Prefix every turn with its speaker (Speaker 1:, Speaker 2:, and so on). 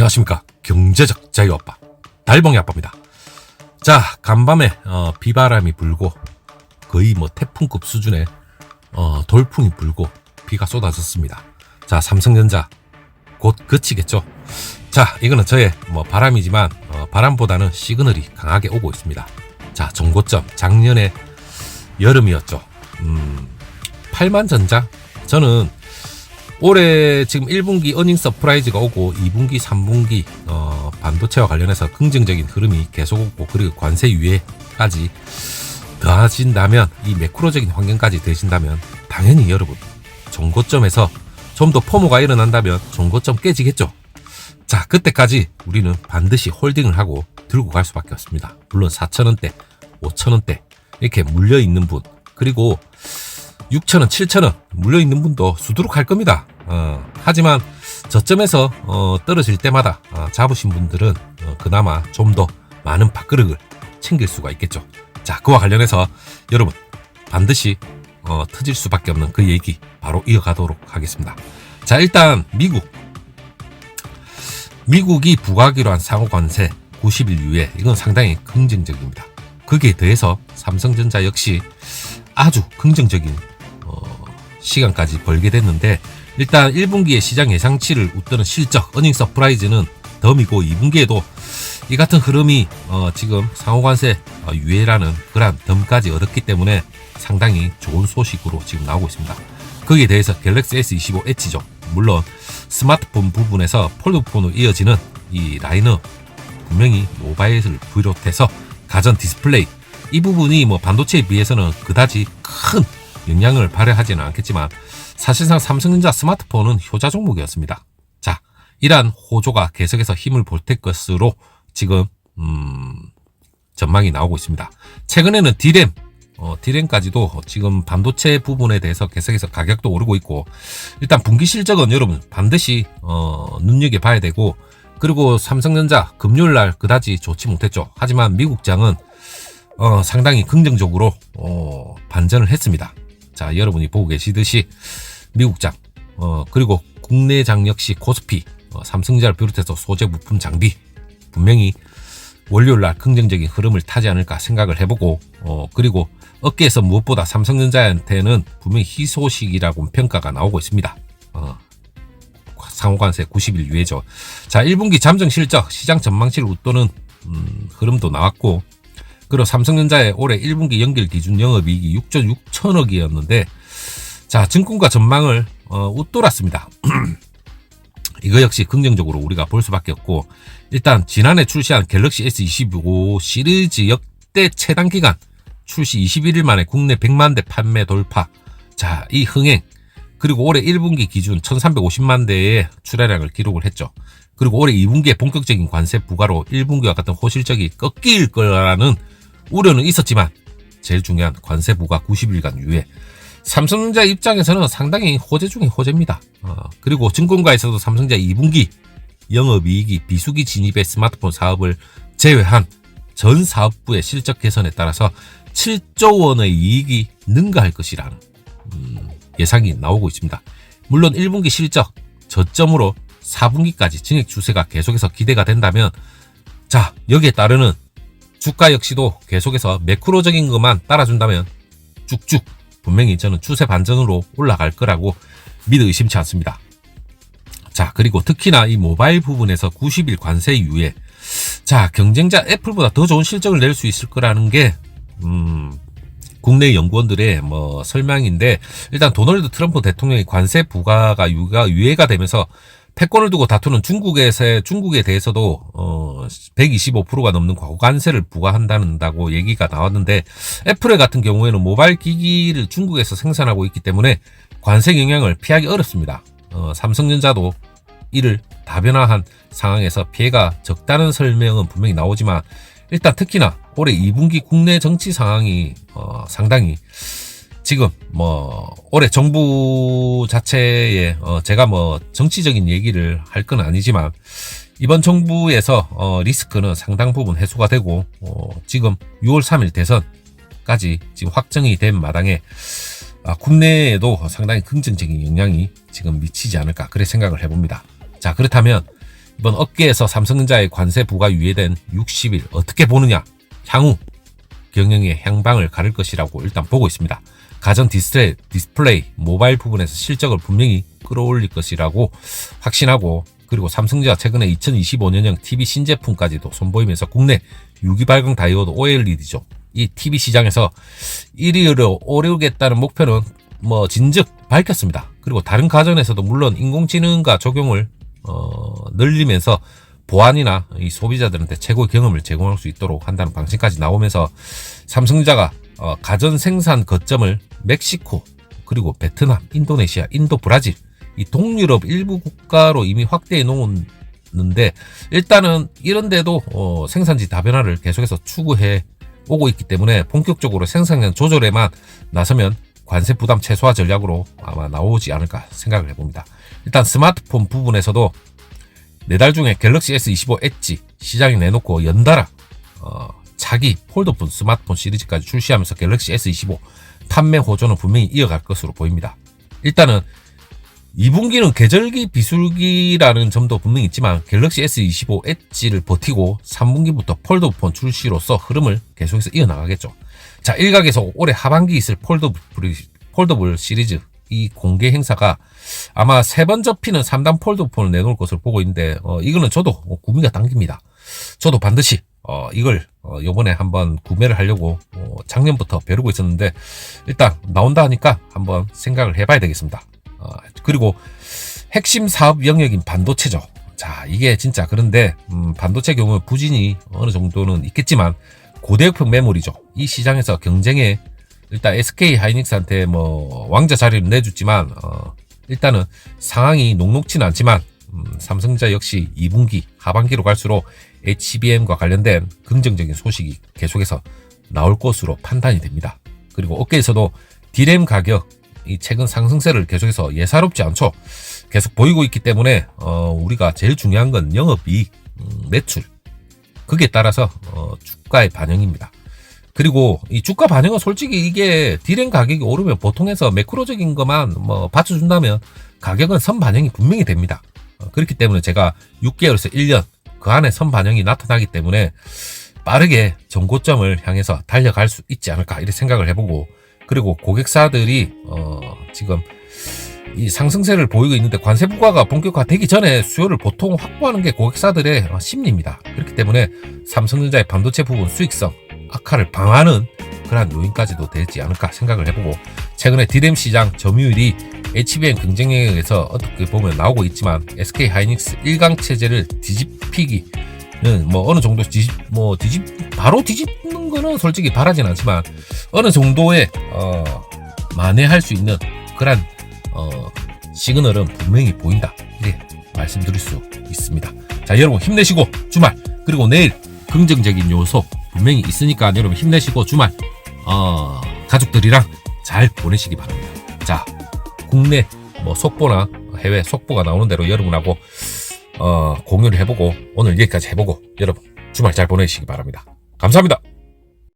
Speaker 1: 안녕하십니까? 경제적 자유 아빠 달봉이 아빠입니다. 자 간밤에 어, 비바람이 불고 거의 뭐 태풍급 수준의 어, 돌풍이 불고 비가 쏟아졌습니다. 자 삼성전자 곧 그치겠죠? 자 이거는 저의 뭐 바람이지만 어, 바람보다는 시그널이 강하게 오고 있습니다. 자 정고점 작년에 여름이었죠. 음, 8만 전자? 저는 올해 지금 1분기 어닝 서프라이즈가 오고 2분기, 3분기 어, 반도체와 관련해서 긍정적인 흐름이 계속 오고 그리고 관세 유예까지 더해진다면 이 매크로적인 환경까지 되신다면 당연히 여러분 종고점에서 좀 더 포모가 일어난다면 종고점 깨지겠죠. 자 그때까지 우리는 반드시 홀딩을 하고 들고 갈 수밖에 없습니다. 물론 4천원대, 5천원대 이렇게 물려 있는 분 그리고 6천원, 7천원 물려있는 분도 수두룩 할 겁니다. 어, 하지만 저점에서 어, 떨어질 때마다 어, 잡으신 분들은 어, 그나마 좀 더 많은 밥그릇을 챙길 수가 있겠죠. 자, 그와 관련해서 여러분 반드시 어, 터질 수밖에 없는 그 얘기 바로 이어가도록 하겠습니다. 자, 일단 미국 미국이 부과하기로 한 상호 관세 90일 이후에 이건 상당히 긍정적입니다. 거기에 더해서 삼성전자 역시 아주 긍정적인 어, 시간까지 벌게 됐는데 일단 1분기에 시장 예상치를 웃도는 실적 어닝 서프라이즈는 덤이고 2분기에도 이 같은 흐름이 어, 지금 상호관세 어, 유예라는 그러한 덤까지 얻었기 때문에 상당히 좋은 소식으로 지금 나오고 있습니다. 거기에 대해서 갤럭시 S25 엣지죠. 물론 스마트폰 부분에서 폴드폰으로 이어지는 이 라인업 분명히 모바일을 비롯해서 가전 디스플레이 이 부분이 뭐 반도체에 비해서는 그다지 큰 영향을 발휘하지는 않겠지만 사실상 삼성전자 스마트폰은 효자 종목이었습니다. 자, 이러한 호조가 계속해서 힘을 보탤 것으로 지금 음, 전망이 나오고 있습니다. 최근에는 디램 어, 디램까지도 지금 반도체 부분에 대해서 계속해서 가격도 오르고 있고 일단 분기 실적은 여러분 반드시 어, 눈여겨봐야 되고 그리고 삼성전자 금요일 날 그다지 좋지 못했죠. 하지만 미국장은 어, 상당히 긍정적으로 어, 반전을 했습니다. 자, 여러분이 보고 계시듯이 미국장 어, 그리고 국내장 역시 코스피 어, 삼성전자를 비롯해서 소재 부품 장비 분명히 월요일 날 긍정적인 흐름을 타지 않을까 생각을 해보고 어, 그리고 업계에서 무엇보다 삼성전자한테는 분명히 희소식이라고 평가가 나오고 있습니다. 어, 상호관세 90일 유예죠. 자, 1분기 잠정 실적 시장 전망치를 웃도는 음, 흐름도 나왔고 그리고 삼성전자의 올해 1분기 연결 기준 영업이익이 6조 6천억이었는데 자 증권가 전망을 어, 웃돌았습니다. 이거 역시 긍정적으로 우리가 볼 수밖에 없고 일단 지난해 출시한 갤럭시 S25 시리즈 역대 최단 기간 출시 21일 만에 국내 100만 대 판매 돌파 자 이 흥행 그리고 올해 1분기 기준 1350만 대의 출하량을 기록을 했죠. 그리고 올해 2분기에 본격적인 관세 부과로 1분기와 같은 호실적이 꺾일 거라는 우려는 있었지만 제일 중요한 관세 부과 90일간 유예. 삼성전자 입장에서는 상당히 호재 중의 호재입니다. 어, 그리고 증권가에서도 삼성전자 2분기 영업이익이 비수기 진입의 스마트폰 사업을 제외한 전 사업부의 실적 개선에 따라서 7조 원의 이익이 능가할 것이라는 음, 예상이 나오고 있습니다. 물론 1분기 실적 저점으로 4분기까지 증액 추세가 계속해서 기대가 된다면 자 여기에 따르는 주가 역시도 계속해서 매크로적인 것만 따라준다면 쭉쭉 분명히 저는 추세 반전으로 올라갈 거라고 믿어 의심치 않습니다. 자, 그리고 특히나 이 모바일 부분에서 90일 관세 이후에 자, 경쟁자 애플보다 더 좋은 실적을 낼 수 있을 거라는 게 음, 국내 연구원들의 뭐 설명인데 일단 도널드 트럼프 대통령의 관세 부과가 유가 유예가 되면서 패권을 두고 다투는 중국에서 중국에 대해서도 어 125%가 넘는 과관세를 부과한다는다고 얘기가 나왔는데 애플 같은 경우에는 모바일 기기를 중국에서 생산하고 있기 때문에 관세 영향을 피하기 어렵습니다. 어, 삼성전자도 이를 다변화한 상황에서 피해가 적다는 설명은 분명히 나오지만 일단 특히나 올해 2분기 국내 정치 상황이 어, 상당히 지금 뭐 올해 정부 자체에 어 제가 뭐 정치적인 얘기를 할 건 아니지만 이번 정부에서 어 리스크는 상당 부분 해소가 되고 어 지금 6월 3일 대선까지 지금 확정이 된 마당에 아 국내에도 상당히 긍정적인 영향이 지금 미치지 않을까 그래 생각을 해봅니다. 자 그렇다면 이번 업계에서 삼성전자의 관세 부과 유예된 60일 어떻게 보느냐? 향후 경영의 향방을 가를 것이라고 일단 보고 있습니다. 가전 디스플레이, 디스플레이, 모바일 부분에서 실적을 분명히 끌어올릴 것이라고 확신하고 그리고 삼성전자 최근에 2025년형 TV 신제품까지도 선보이면서 국내 유기 발광 다이오드 OLED죠. 이 TV 시장에서 1위로 오르겠다는 목표는 뭐 진즉 밝혔습니다. 그리고 다른 가전에서도 물론 인공지능과 적용을 어, 늘리면서 보안이나 이 소비자들한테 최고의 경험을 제공할 수 있도록 한다는 방침까지 나오면서 삼성전자가 어, 가전 생산 거점을 멕시코 그리고 베트남, 인도네시아, 인도, 브라질 이 동유럽 일부 국가로 이미 확대해 놓았는데 일단은 이런데도 어, 생산지 다변화를 계속해서 추구해 오고 있기 때문에 본격적으로 생산량 조절에만 나서면 관세 부담 최소화 전략으로 아마 나오지 않을까 생각을 해봅니다. 일단 스마트폰 부분에서도 내달 중에 갤럭시 S25 엣지 시장에 내놓고 연달아 어, 차기 폴더폰 스마트폰 시리즈까지 출시하면서 갤럭시 S25 판매 호조는 분명히 이어갈 것으로 보입니다. 일단은 2분기는 계절기 비수기라는 점도 분명히 있지만 갤럭시 S25 엣지를 버티고 3분기부터 폴더폰 출시로서 흐름을 계속해서 이어나가겠죠. 자, 일각에서 올해 하반기 있을 폴더블, 폴더블 시리즈 이 공개 행사가 아마 세 번 접히는 3단 폴더폰을 내놓을 것으로 보고 있는데 어, 이거는 저도 구미가 당깁니다. 저도 반드시 어, 이걸 어, 요번에 한번 구매를 하려고 어, 작년부터 벼르고 있었는데 일단 나온다 하니까 한번 생각을 해봐야 되겠습니다. 어, 그리고 핵심 사업 영역인 반도체죠. 자, 이게 진짜 그런데 음, 반도체 경우 부진이 어느 정도는 있겠지만 고대역폭 메모리죠. 이 시장에서 경쟁에 일단 SK 하이닉스한테 뭐 왕자 자리를 내줬지만 어, 일단은 상황이 녹록치는 않지만 음, 삼성전자 역시 2분기 하반기로 갈수록 HBM과 관련된 긍정적인 소식이 계속해서 나올 것으로 판단이 됩니다. 그리고 업계에서도 디램 가격 이 최근 상승세를 계속해서 예사롭지 않죠. 계속 보이고 있기 때문에 어, 우리가 제일 중요한 건 영업이익, 음, 매출 그게 따라서 어, 주가의 반영입니다. 그리고 이 주가 반영은 솔직히 이게 디램 가격이 오르면 보통에서 매크로적인 것만 뭐 받쳐준다면 가격은 선 반영이 분명히 됩니다. 어, 그렇기 때문에 제가 6개월에서 1년 그 안에 선 반영이 나타나기 때문에 빠르게 정고점을 향해서 달려갈 수 있지 않을까 이렇게 생각을 해보고 그리고 고객사들이 어 지금 이 상승세를 보이고 있는데 관세 부과가 본격화되기 전에 수요를 보통 확보하는 게 고객사들의 어, 심리입니다. 그렇기 때문에 삼성전자의 반도체 부분 수익성 악화를 방하는 그러한 요인까지도 되지 않을까 생각을 해보고 최근에 디램 시장 점유율이 HBM 경쟁력에서 어떻게 보면 나오고 있지만 SK 하이닉스 1강 체제를 뒤집히기는 뭐 어느 정도 뒤집 뭐 뒤집 바로 뒤집는 거는 솔직히 바라진 않지만 어느 정도의 어 만회할 수 있는 그런 어 시그널은 분명히 보인다 이렇게 말씀드릴 수 있습니다. 자 여러분 힘내시고 주말 그리고 내일 긍정적인 요소 분명히 있으니까 여러분 힘내시고 주말 어 가족들이랑 잘 보내시기 바랍니다. 자 국내 뭐 속보나 해외 속보가 나오는 대로 여러분하고 어, 공유를 해보고 오늘 여기까지 해보고 여러분 주말 잘 보내시기 바랍니다. 감사합니다.